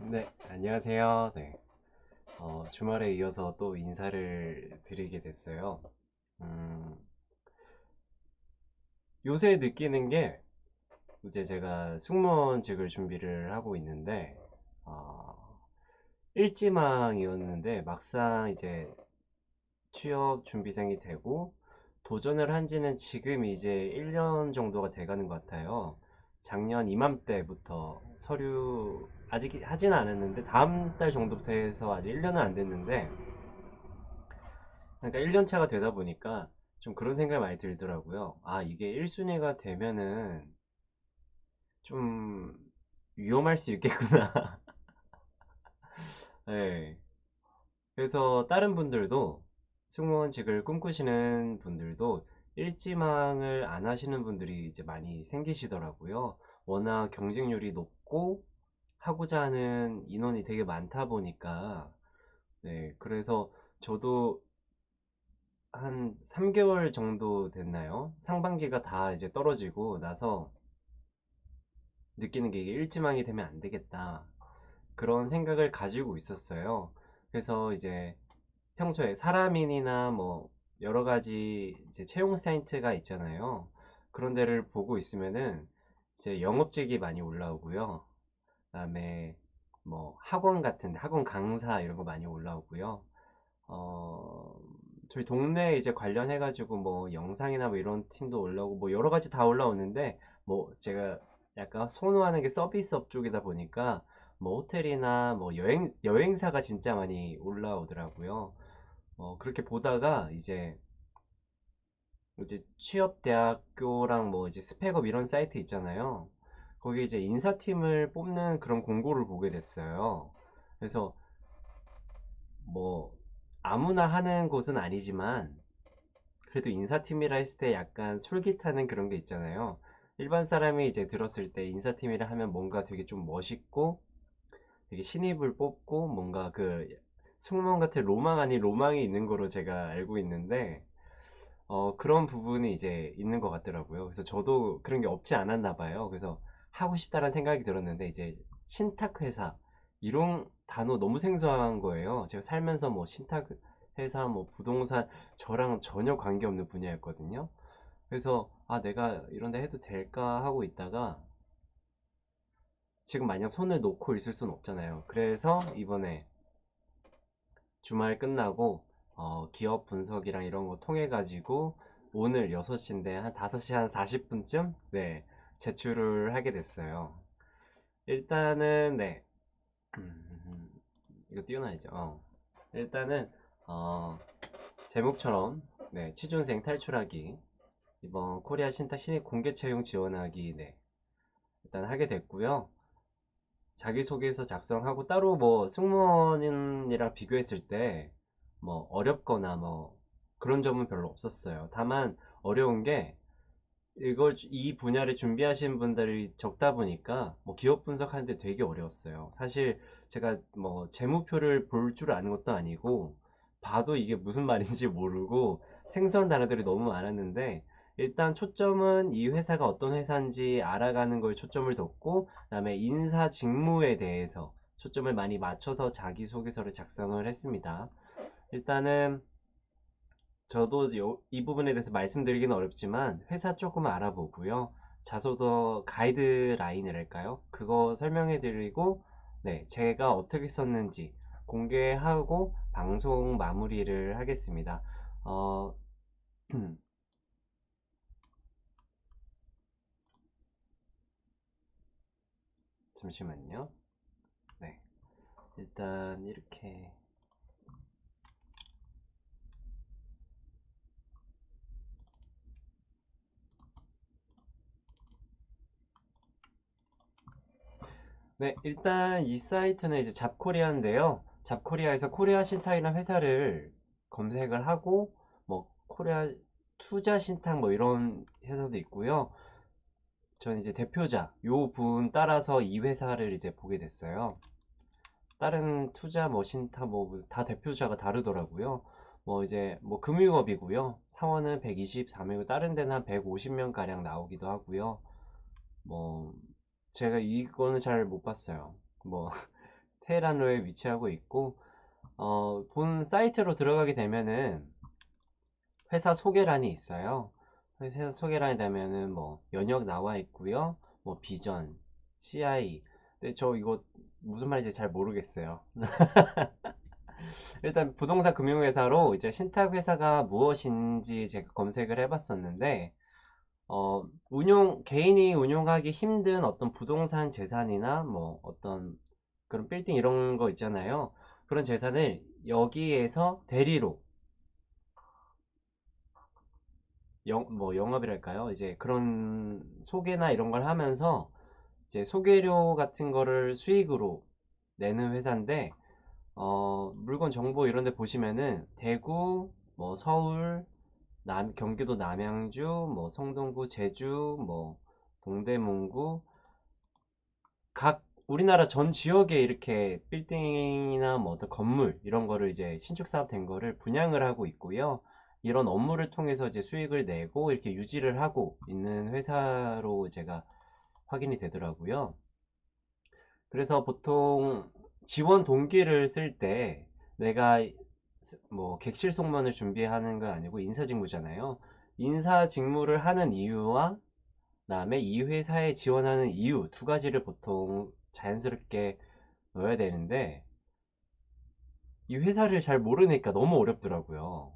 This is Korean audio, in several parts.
네, 안녕하세요. 네. 어, 주말에 이어서 또 인사를 드리게 됐어요. 음, 요새 느끼는 게 이제 제가 승무원직을 준비를 하고 있는데, 어, 일지망이었는데 막상 이제 취업 준비생이 되고 도전을 한 지는 지금 이제 1년 정도가 돼가는 것 같아요. 작년 이맘때부터 서류 아직 하지는 않았는데 다음 달 정도부터 해서 아직 1년은 안 됐는데 그러니까 1년 차가 되다 보니까 좀 그런 생각이 많이 들더라고요. 아, 이게 1순위가 되면은 좀 위험할 수 있겠구나. 네. 그래서 다른 분들도 승무원직을 꿈꾸시는 분들도 일지망을 안 하시는 분들이 이제 많이 생기시더라고요. 워낙 경쟁률이 높고 하고자 하는 인원이 되게 많다 보니까 네, 그래서 저도 한 3개월 정도 됐나요? 상반기가 다 이제 떨어지고 나서 느끼는 게 이게 일지망이 되면 안 되겠다. 그런 생각을 가지고 있었어요. 그래서 이제 평소에 사람인이나 뭐 여러 가지 이제 채용 사이트가 있잖아요. 그런 데를 보고 있으면은 이제 영업직이 많이 올라오고요. 그다음에 뭐 학원 같은 데, 학원 강사 이런 거 많이 올라오고요. 어, 저희 동네에 이제 관련해가지고 뭐 영상이나 뭐 이런 팀도 올라오고 뭐 여러 가지 다 올라오는데 뭐 제가 약간 선호하는 게 서비스업 쪽이다 보니까 뭐 호텔이나 뭐 여행 여행사가 진짜 많이 올라오더라고요. 어, 그렇게 보다가 이제 이제 취업대학교랑 뭐 이제 스펙업 이런 사이트 있잖아요. 거기 이제 인사팀을 뽑는 그런 공고를 보게 됐어요. 그래서 뭐 아무나 하는 곳은 아니지만 그래도 인사팀이라 했을 때 약간 솔깃하는 그런 게 있잖아요. 일반 사람이 이제 들었을 때 인사팀이라 하면 뭔가 되게 좀 멋있고 되게 신입을 뽑고 뭔가 그 승무원 같은 로망 아닌 로망이 있는 거로 제가 알고 있는데 어, 그런 부분이 이제 있는 것 같더라고요. 그래서 저도 그런 게 없지 않았나 봐요. 그래서 하고 싶다는 생각이 들었는데 이제 신탁 회사 이런 단어 너무 생소한 거예요. 제가 살면서 뭐 신탁 회사 뭐 부동산 저랑 전혀 관계없는 분야였거든요. 그래서 아 내가 이런 데 해도 될까 하고 있다가 지금 마냥 손을 놓고 있을 순 없잖아요. 그래서 이번에 주말 끝나고 어, 기업 분석이랑 이런 거 통해 가지고 오늘 6시인데 한 5시 한 40분쯤 네 제출을 하게 됐어요. 일단은 네 음, 이거 띄워놔야죠. 어. 일단은 어, 제목처럼 네 취준생 탈출하기 이번 코리아 신탁 신입 공개 채용 지원하기 네 일단 하게 됐고요. 자기소개서 작성하고 따로 뭐 승무원이랑 비교했을 때 뭐 어렵거나 뭐 그런 점은 별로 없었어요. 다만 어려운 게 이걸 이 분야를 준비하신 분들이 적다 보니까 뭐 기업 분석하는데 되게 어려웠어요. 사실 제가 뭐 재무표를 볼 줄 아는 것도 아니고 봐도 이게 무슨 말인지 모르고 생소한 단어들이 너무 많았는데 일단 초점은 이 회사가 어떤 회사인지 알아가는 걸 초점을 뒀고 그다음에 인사 직무에 대해서 초점을 많이 맞춰서 자기소개서를 작성을 했습니다. 일단은 저도 요- 이 부분에 대해서 말씀드리기는 어렵지만 회사 조금 알아보고요. 자소서 가이드라인이랄까요? 그거 설명해 드리고 네, 제가 어떻게 썼는지 공개하고 방송 마무리를 하겠습니다. 어, 잠시만요. 네. 일단 이렇게 네, 일단 이 사이트는 이제 잡코리아인데요. 잡코리아에서 코리아 신탁이라는 회사를 검색을 하고 뭐 코리아 투자 신탁 뭐 이런 회사도 있고요. 저는 이제 대표자 요 분 따라서 이 회사를 이제 보게 됐어요. 다른 투자 뭐 신탁 뭐 다 대표자가 다르더라고요. 뭐 이제 뭐 금융업이고요. 사원은 124명이고 다른 데는 한 150명 가량 나오기도 하고요. 뭐 제가 이거는 잘 못 봤어요. 뭐 테헤란로에 위치하고 있고 어, 본 사이트로 들어가게 되면은 회사 소개란이 있어요. 회사 소개란에 되면은 뭐 연역 나와 있고요. 뭐 비전, CI. 근데 저 이거 무슨 말인지 잘 모르겠어요. 일단 부동산 금융회사로 이제 신탁 회사가 무엇인지 제가 검색을 해봤었는데 어, 운용 개인이 운용하기 힘든 어떤 부동산 재산이나 뭐 어떤 그런 빌딩 이런 거 있잖아요. 그런 재산을 여기에서 대리로 영, 뭐 영업이랄까요? 이제 그런 소개나 이런 걸 하면서 이제 소개료 같은 거를 수익으로 내는 회사인데 어, 물건 정보 이런 데 보시면은 대구, 뭐 서울, 남, 경기도 남양주, 뭐 성동구, 제주, 뭐 동대문구 각 우리나라 전 지역에 이렇게 빌딩이나 뭐 어떤 건물 이런 거를 이제 신축 사업 된 거를 분양을 하고 있고요. 이런 업무를 통해서 이제 수익을 내고 이렇게 유지를 하고 있는 회사로 제가 확인이 되더라고요. 그래서 보통 지원 동기를 쓸 때 내가 뭐 객실 송문을 준비하는 건 아니고 인사 직무잖아요. 인사 직무를 하는 이유와 그다음에 이 회사에 지원하는 이유 두 가지를 보통 자연스럽게 넣어야 되는데 이 회사를 잘 모르니까 너무 어렵더라고요.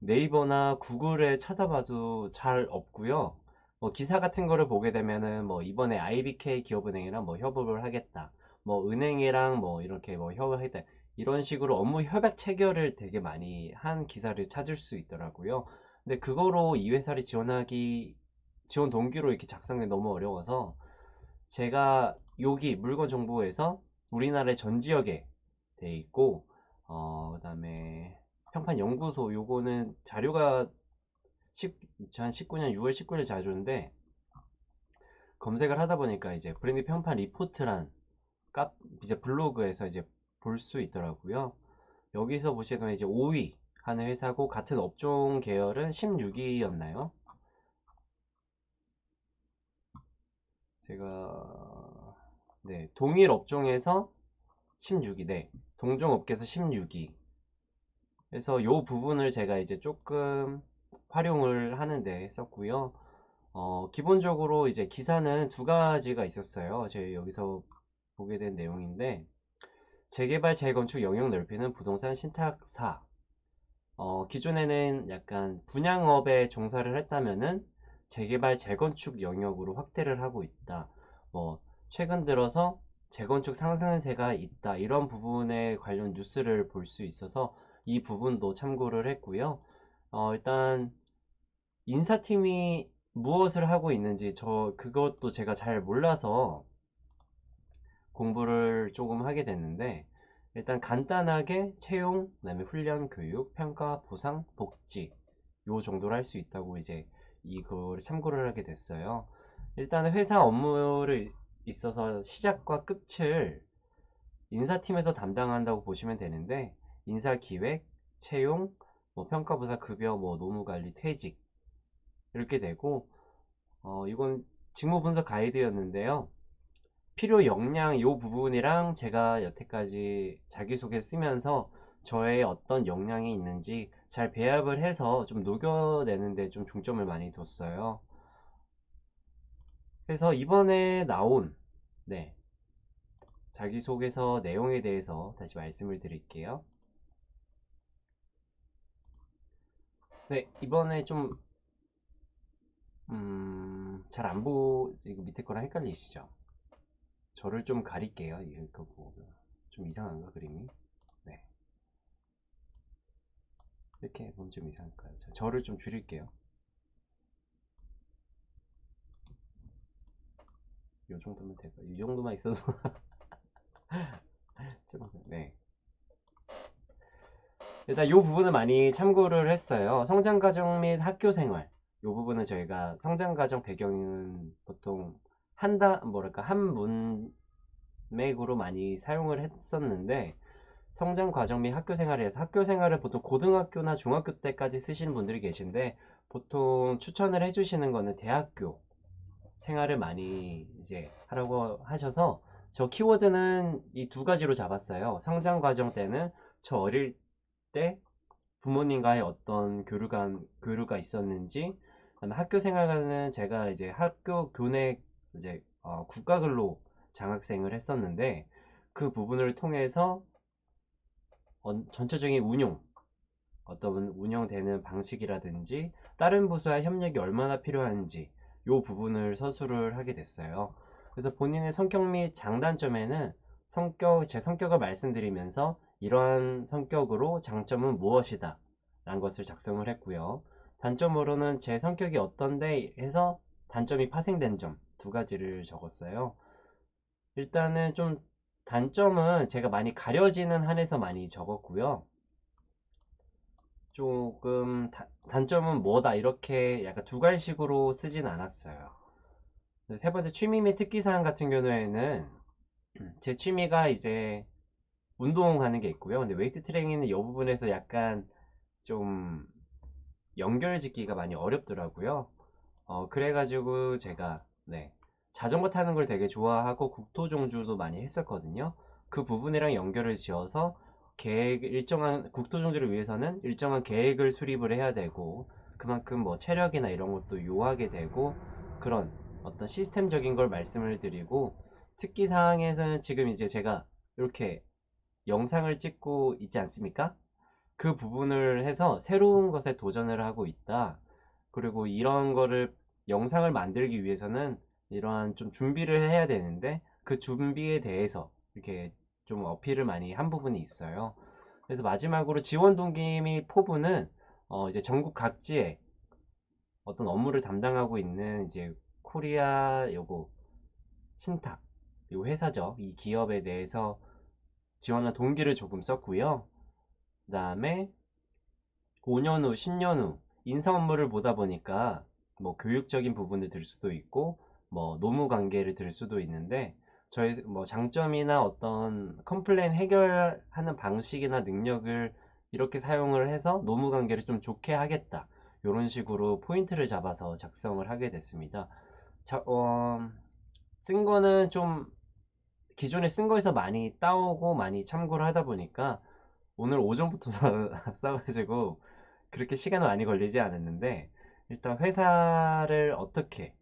네이버나 구글에 찾아봐도 잘 없고요. 뭐 기사 같은 거를 보게 되면은 뭐 이번에 IBK 기업은행이랑 뭐 협업을 하겠다. 뭐 은행이랑 뭐 이렇게 뭐 협업하겠다. 이런 식으로 업무 협약 체결을 되게 많이 한 기사를 찾을 수 있더라고요. 근데 그거로 이 회사를 지원하기 지원 동기로 이렇게 작성이 너무 어려워서 제가 여기 물건 정보에서 우리나라의 전 지역에 돼 있고 어 그다음에 평판 연구소 요거는 자료가 2019년 6월 19일 자료인데 검색을 하다 보니까 이제 브랜드 평판 리포트란 카 이제 블로그에서 이제 볼 수 있더라고요. 여기서 보시면 이제 5위 하는 회사고 같은 업종 계열은 16위였나요? 제가 네 동일 업종에서 16위 네 동종 업계에서 16위 그래서 요 부분을 제가 이제 조금 활용을 하는데 썼고요. 어, 기본적으로 이제 기사는 두 가지가 있었어요. 제가 여기서 보게 된 내용인데 재개발 재건축 영역 넓히는 부동산 신탁사 어, 기존에는 약간 분양업에 종사를 했다면은 재개발 재건축 영역으로 확대를 하고 있다. 뭐 최근 들어서 재건축 상승세가 있다. 이런 부분에 관련 뉴스를 볼 수 있어서 이 부분도 참고를 했고요. 어, 일단 인사팀이 무엇을 하고 있는지 저 그것도 제가 잘 몰라서 공부를 조금 하게 됐는데 일단 간단하게 채용, 그다음에 훈련, 교육, 평가, 보상, 복지 요 정도로 할 수 있다고 이제 이거를 참고를 하게 됐어요. 일단 회사 업무를 있어서 시작과 끝을 인사팀에서 담당한다고 보시면 되는데 인사 기획, 채용, 뭐 평가 보사 급여, 뭐 노무 관리, 퇴직 이렇게 되고 어 이건 직무 분석 가이드였는데요. 필요 역량 이 부분이랑 제가 여태까지 자기소개 쓰면서 저의 어떤 역량이 있는지 잘 배합을 해서 좀 녹여내는데 좀 중점을 많이 뒀어요. 그래서 이번에 나온 네 자기소개서 내용에 대해서 다시 말씀을 드릴게요. 네 이번에 좀 음, 잘 안 보, 이거 밑에 거랑 헷갈리시죠? 저를 좀 가릴게요. 이거 보고. 좀 이상한가, 그림이? 네. 이렇게 보면 좀 이상할까요? 자, 저를 좀 줄일게요. 이 정도면 될까요? 이 정도만 있어도. 좀, 네. 일단 이 부분을 많이 참고를 했어요. 성장과정 및 학교생활. 이 부분은 저희가 성장과정 배경은 보통 한다 뭐랄까 한 문맥으로 많이 사용을 했었는데 성장 과정 및 학교 생활에서 학교 생활을 보통 고등학교나 중학교 때까지 쓰시는 분들이 계신데 보통 추천을 해주시는 거는 대학교 생활을 많이 이제 하라고 하셔서 저 키워드는 이 두 가지로 잡았어요. 성장 과정 때는 저 어릴 때 부모님과의 어떤 교류가, 교류가 있었는지, 그다음에 학교 생활과는 제가 이제 학교 교내 이제 어, 국가근로 장학생을 했었는데 그 부분을 통해서 어, 전체적인 운용, 어떤 운영되는 방식이라든지 다른 부서와 협력이 얼마나 필요한지 이 부분을 서술을 하게 됐어요. 그래서 본인의 성격 및 장단점에는 성격, 제 성격을 말씀드리면서 이러한 성격으로 장점은 무엇이다 라는 것을 작성을 했고요. 단점으로는 제 성격이 어떤데 해서 단점이 파생된 점 두 가지를 적었어요. 일단은 좀 단점은 제가 많이 가려지는 한에서 많이 적었고요. 조금 다- 단점은 뭐다 이렇게 약간 두 갈식으로 쓰진 않았어요. 세 번째 취미 및 특기사항 같은 경우에는 제 취미가 이제 운동하는 게 있고요. 근데 웨이트 트레이닝은 이 부분에서 약간 좀 연결짓기가 많이 어렵더라고요. 어, 그래가지고 제가 네, 자전거 타는 걸 되게 좋아하고 국토종주도 많이 했었거든요. 그 부분이랑 연결을 지어서 계획 일정한 국토종주를 위해서는 일정한 계획을 수립을 해야 되고 그만큼 뭐 체력이나 이런 것도 요하게 되고 그런 어떤 시스템적인 걸 말씀을 드리고 특기 사항에서는 지금 이제 제가 이렇게 영상을 찍고 있지 않습니까? 그 부분을 해서 새로운 것에 도전을 하고 있다. 그리고 이런 거를 영상을 만들기 위해서는 이러한 좀 준비를 해야 되는데 그 준비에 대해서 이렇게 좀 어필을 많이 한 부분이 있어요. 그래서 마지막으로 지원 동기 및 포부는 어 이제 전국 각지에 어떤 업무를 담당하고 있는 이제 코리아 요거 신탁 요 회사죠. 이 기업에 대해서 지원한 동기를 조금 썼고요. 그 다음에 5년 후, 10년 후 인사 업무를 보다 보니까 뭐 교육적인 부분을 들 수도 있고 뭐 노무 관계를 들 수도 있는데 저희 뭐 장점이나 어떤 컴플레인 해결하는 방식이나 능력을 이렇게 사용을 해서 노무 관계를 좀 좋게 하겠다. 이런 식으로 포인트를 잡아서 작성을 하게 됐습니다. 자, 어, 쓴 거는 좀 기존에 쓴 거에서 많이 따오고 많이 참고를 하다 보니까 오늘 오전부터 써- 써가지고 그렇게 시간 많이 걸리지 않았는데 일단 회사를 어떻게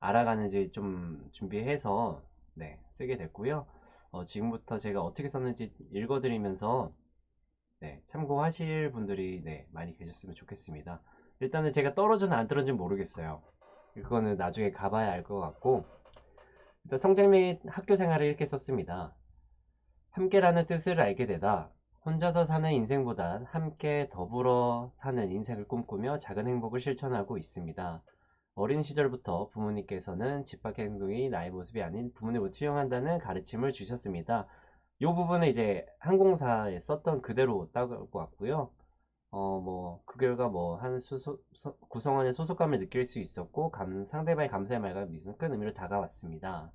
알아가는지 좀 준비해서 네, 쓰게 됐고요. 어, 지금부터 제가 어떻게 썼는지 읽어드리면서 네, 참고하실 분들이 네, 많이 계셨으면 좋겠습니다. 일단은 제가 떨어지는 안 떨어지는 모르겠어요. 그거는 나중에 가봐야 알 것 같고 일단 성장 및 학교 생활을 이렇게 썼습니다. 함께라는 뜻을 알게 되다. 혼자서 사는 인생보단 함께 더불어 사는 인생을 꿈꾸며 작은 행복을 실천하고 있습니다. 어린 시절부터 부모님께서는 집 밖의 행동이 나의 모습이 아닌 부모님을 투영한다는 가르침을 주셨습니다. 이 부분은 이제 항공사에 썼던 그대로 따고 왔고요. 어, 뭐, 그 결과 뭐, 한 수소, 소- 구성원의 소속감을 느낄 수 있었고, 감, 상대방의 감사의 말과 미소는 큰 의미로 다가왔습니다.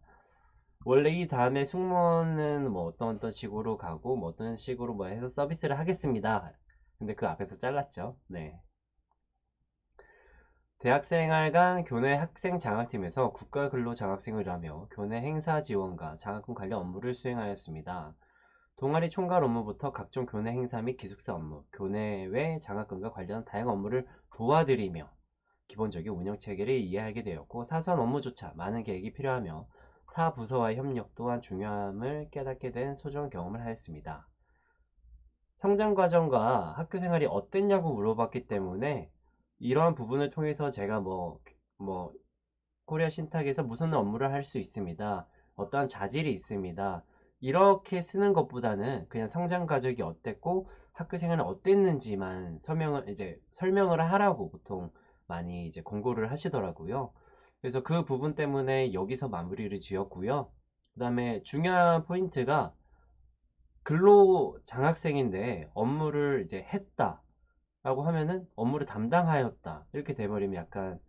원래 이 다음에 승무원은 뭐 어떤 어떤 식으로 가고, 뭐 어떤 식으로 뭐 해서 서비스를 하겠습니다. 근데 그 앞에서 잘랐죠. 네. 대학생활간 교내 학생 장학팀에서 국가 근로 장학생을 하며 교내 행사 지원과 장학금 관련 업무를 수행하였습니다. 동아리 총괄 업무부터 각종 교내 행사 및 기숙사 업무, 교내외 장학금과 관련 다양한 업무를 도와드리며 기본적인 운영 체계를 이해하게 되었고 사소한 업무조차 많은 계획이 필요하며 타 부서와의 협력 또한 중요함을 깨닫게 된 소중한 경험을 하였습니다. 성장 과정과 학교 생활이 어땠냐고 물어봤기 때문에 이러한 부분을 통해서 제가 뭐, 뭐, 코리아 신탁에서 무슨 업무를 할 수 있습니다. 어떠한 자질이 있습니다. 이렇게 쓰는 것보다는 그냥 성장 과정이 어땠고 학교 생활은 어땠는지만 설명을 이제 설명을 하라고 보통 많이 이제 공고를 하시더라고요. 그래서 그 부분 때문에 여기서 마무리를 지었고요. 그 다음에 중요한 포인트가 근로 장학생인데 업무를 이제 했다. 라고 하면은 업무를 담당하였다. 이렇게 돼버리면 약간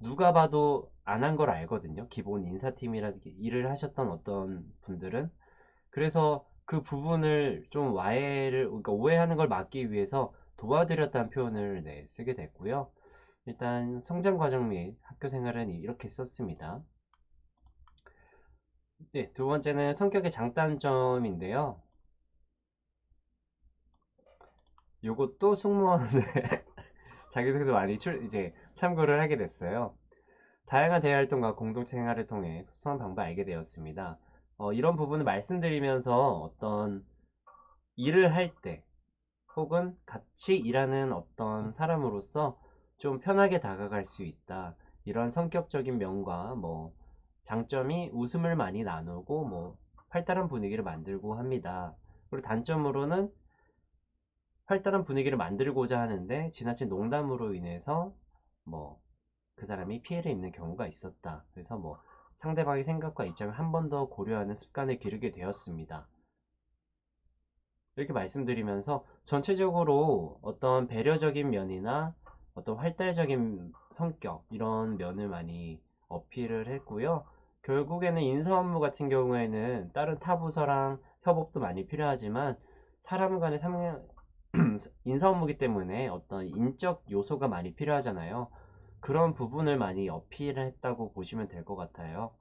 누가 봐도 안 한 걸 알거든요. 기본 인사팀이라든지 일을 하셨던 어떤 분들은. 그래서 그 부분을 좀 와해를, 그러니까 오해하는 걸 막기 위해서 도와드렸다는 표현을 네, 쓰게 됐고요. 일단 성장 과정 및 학교 생활은 이렇게 썼습니다. 네, 두 번째는 성격의 장단점인데요. 요것도 승무원에 자기소개서 많이 출, 이제 참고를 하게 됐어요. 다양한 대외 활동과 공동체 생활을 통해 소통한 방법을 알게 되었습니다. 어, 이런 부분을 말씀드리면서 어떤 일을 할 때, 혹은 같이 일하는 어떤 사람으로서 좀 편하게 다가갈 수 있다. 이런 성격적인 면과 뭐 장점이 웃음을 많이 나누고 뭐 활달한 분위기를 만들고 합니다. 그리고 단점으로는 활달한 분위기를 만들고자 하는데 지나친 농담으로 인해서 뭐 그 사람이 피해를 입는 경우가 있었다. 그래서 뭐 상대방의 생각과 입장을 한 번 더 고려하는 습관을 기르게 되었습니다. 이렇게 말씀드리면서 전체적으로 어떤 배려적인 면이나 어떤 활달적인 성격 이런 면을 많이 어필을 했고요. 결국에는 인사 업무 같은 경우에는 다른 타 부서랑 협업도 많이 필요하지만 사람 간의 상호 인사 업무기 때문에 어떤 인적 요소가 많이 필요하잖아요. 그런 부분을 많이 어필했다고 보시면 될 것 같아요.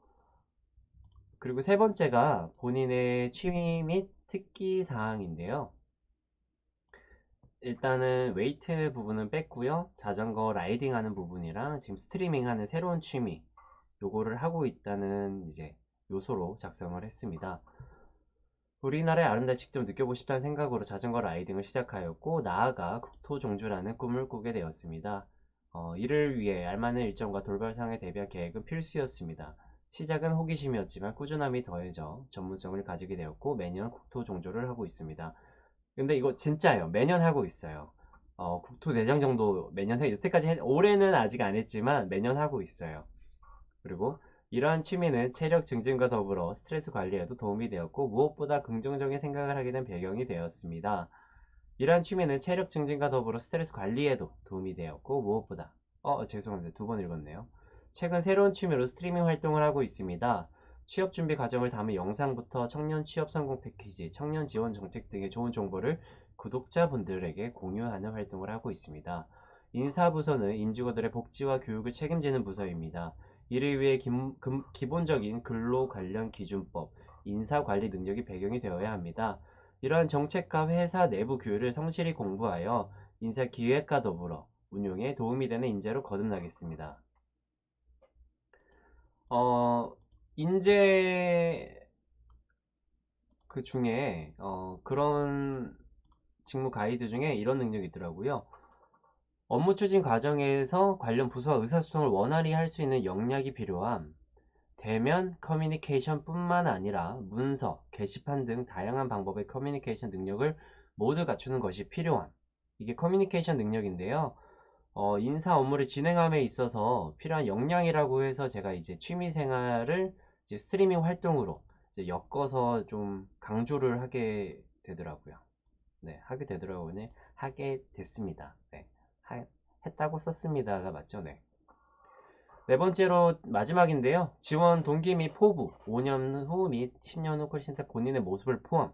그리고 세 번째가 본인의 취미 및 특기 사항인데요. 일단은 웨이트 부분은 뺐고요. 자전거 라이딩 하는 부분이랑 지금 스트리밍 하는 새로운 취미 요거를 하고 있다는 이제 요소로 작성을 했습니다. 우리나라의 아름다움을 직접 느껴보고 싶다는 생각으로 자전거 라이딩을 시작하였고 나아가 국토종주라는 꿈을 꾸게 되었습니다. 어, 이를 위해 알맞은 일정과 돌발상에 대비한 계획은 필수였습니다. 시작은 호기심이었지만 꾸준함이 더해져 전문성을 가지게 되었고 매년 국토종조를 하고 있습니다. 근데 이거 진짜예요. 매년 하고 있어요. 어, 국토대장 정도 매년 해. 여태까지 했- 올해는 아직 안 했지만 매년 하고 있어요. 그리고 이러한 취미는 체력 증진과 더불어 스트레스 관리에도 도움이 되었고 무엇보다 긍정적인 생각을 하게 된 배경이 되었습니다. 이러한 취미는 체력 증진과 더불어 스트레스 관리에도 도움이 되었고 무엇보다 어 죄송합니다 두 번 읽었네요. 최근 새로운 취미로 스트리밍 활동을 하고 있습니다. 취업 준비 과정을 담은 영상부터 청년 취업 성공 패키지, 청년 지원 정책 등의 좋은 정보를 구독자분들에게 공유하는 활동을 하고 있습니다. 인사부서는 임직원들의 복지와 교육을 책임지는 부서입니다. 이를 위해 김- 금- 기본적인 근로 관련 기준법, 인사관리 능력이 배경이 되어야 합니다. 이러한 정책과 회사 내부 규율을 성실히 공부하여 인사 기획과 더불어 운용에 도움이 되는 인재로 거듭나겠습니다. 어, 인재 그 중에 어, 그런 직무 가이드 중에 이런 능력이 있더라고요. 업무 추진 과정에서 관련 부서와 의사소통을 원활히 할 수 있는 역량이 필요함. 대면 커뮤니케이션 뿐만 아니라 문서, 게시판 등 다양한 방법의 커뮤니케이션 능력을 모두 갖추는 것이 필요함. 이게 커뮤니케이션 능력인데요. 어, 인사 업무를 진행함에 있어서 필요한 역량이라고 해서 제가 이제 취미 생활을 이제 스트리밍 활동으로 이제 엮어서 좀 강조를 하게 되더라고요. 네, 하게 되더라고요. 네, 하게 됐습니다. 네, 하- 했다고 썼습니다가 맞죠? 네. 네 번째로 마지막인데요. 지원 동기 및 포부, 5년 후 및 10년 후 콜센터 본인의 모습을 포함.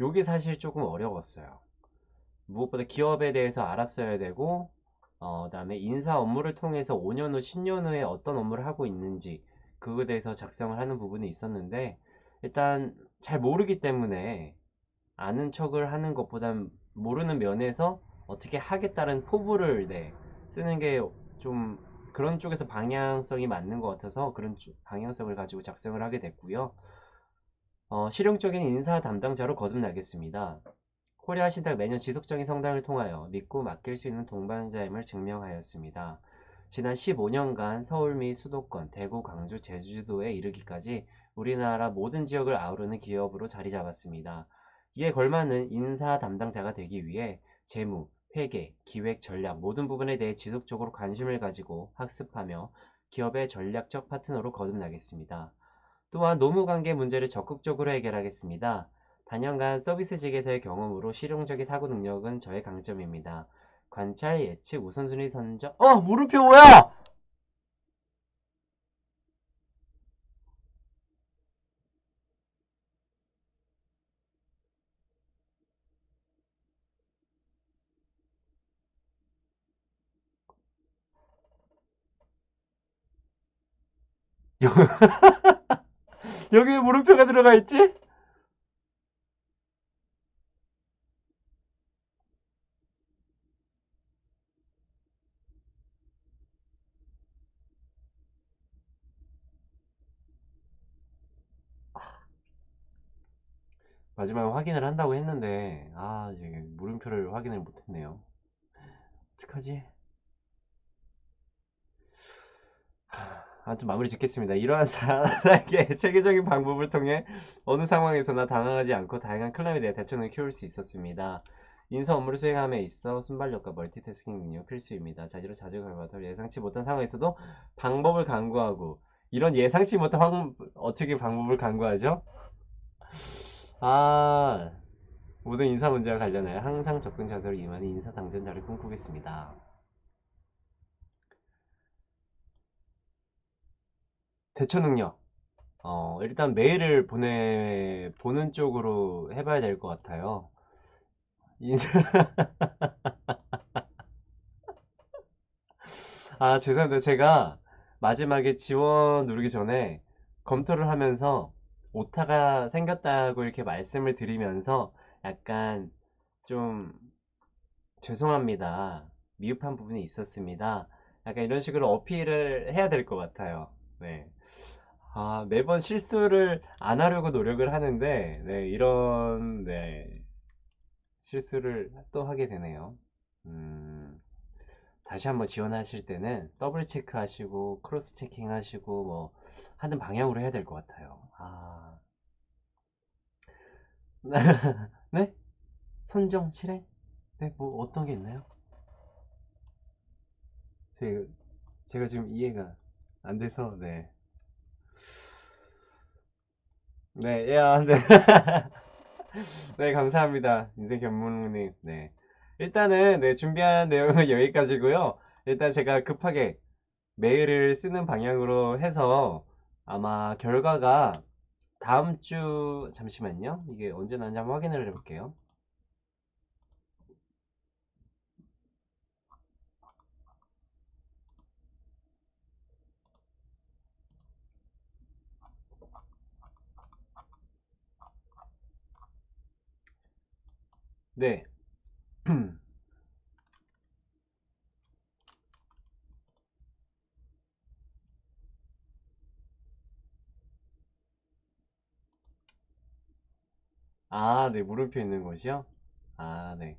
요게 사실 조금 어려웠어요. 무엇보다 기업에 대해서 알았어야 되고, 어, 그다음에 인사 업무를 통해서 5년 후, 10년 후에 어떤 업무를 하고 있는지 그거에 대해서 작성을 하는 부분이 있었는데 일단 잘 모르기 때문에 아는 척을 하는 것보단 모르는 면에서 어떻게 하겠다는 포부를 네, 쓰는 게 좀 그런 쪽에서 방향성이 맞는 것 같아서 그런 쪽- 방향성을 가지고 작성을 하게 됐고요. 어, 실용적인 인사 담당자로 거듭나겠습니다. 코리아 신탁 매년 지속적인 성장을 통하여 믿고 맡길 수 있는 동반자임을 증명하였습니다. 지난 15년간 서울 및 수도권, 대구, 광주, 제주도에 이르기까지 우리나라 모든 지역을 아우르는 기업으로 자리 잡았습니다. 이에 걸맞는 인사 담당자가 되기 위해 재무, 회계, 기획, 전략 모든 부분에 대해 지속적으로 관심을 가지고 학습하며 기업의 전략적 파트너로 거듭나겠습니다. 또한 노무 관계 문제를 적극적으로 해결하겠습니다. 단연간 서비스직에서의 경험으로 실용적인 사고 능력은 저의 강점입니다. 관찰, 예측, 우선순위 선정. 어! 물음표 뭐야! 여기 왜 물음표가 들어가 있지? 마지막에 확인을 한다고 했는데 아 이게 물음표를 확인을 못했네요 어떡하지? 아무튼 마무리 짓겠습니다. 이러한 사람에게 체계적인 방법을 통해 어느 상황에서나 당황하지 않고 다양한 클럽에 대해 대처를 키울 수 있었습니다. 인사 업무를 수행함에 있어 순발력과 멀티태스킹 능력 필수입니다. 자기로 자주 결과도 예상치 못한 상황에서도 방법을 강구하고 이런 예상치 못한 황... 어떻게 방법을 강구하죠? 아 모든 인사 문제와 관련하여 항상 접근 자세로 임하는 인사 당전자를 꿈꾸겠습니다. 대처 능력. 어, 일단 메일을 보내, 보는 쪽으로 해봐야 될 것 같아요. 인사, 아, 죄송합니다. 제가 마지막에 지원 누르기 전에 검토를 하면서 오타가 생겼다고 이렇게 말씀을 드리면서 약간 좀 죄송합니다. 미흡한 부분이 있었습니다. 약간 이런 식으로 어필을 해야 될 것 같아요. 네. 아, 매번 실수를 안 하려고 노력을 하는데, 네, 이런, 네, 실수를 또 하게 되네요. 음, 다시 한번 지원하실 때는 더블 체크 하시고, 크로스 체킹 하시고, 뭐, 하는 방향으로 해야 될 것 같아요. 아. 네? 선정, 실행? 네, 뭐, 어떤 게 있나요? 제가, 제가 지금 이해가 안 돼서, 네. 네, 야, 네. 네, 감사합니다. 인생 견문님. 네. 일단은, 네, 준비한 내용은 여기까지고요 일단 제가 급하게 메일을 쓰는 방향으로 해서 아마 결과가 다음 주, 잠시만요. 이게 언제 나는지 한번 확인을 해볼게요. 네. 아, 네, 물음표 있는 곳이요? 아, 네.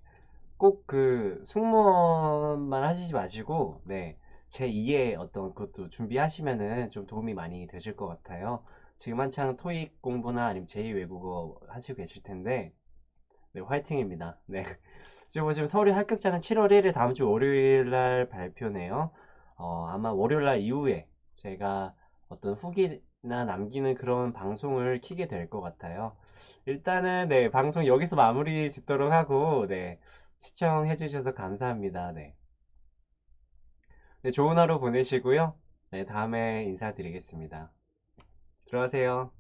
꼭 그 승무원만 하시지 마시고, 네, 제2의 어떤 그것도 준비하시면은 좀 도움이 많이 되실 것 같아요. 지금 한창 토익 공부나 아니면 제2 외국어 하시고 계실 텐데, 네, 화이팅입니다. 네. 지금 보시면 서류 합격자는 7월 1일 다음 주 월요일 날 발표네요. 어, 아마 월요일 날 이후에 제가 어떤 후기나 남기는 그런 방송을 키게 될 것 같아요. 일단은 네, 방송 여기서 마무리 짓도록 하고 네, 시청해 주셔서 감사합니다. 네. 네, 좋은 하루 보내시고요. 네, 다음에 인사드리겠습니다. 들어가세요.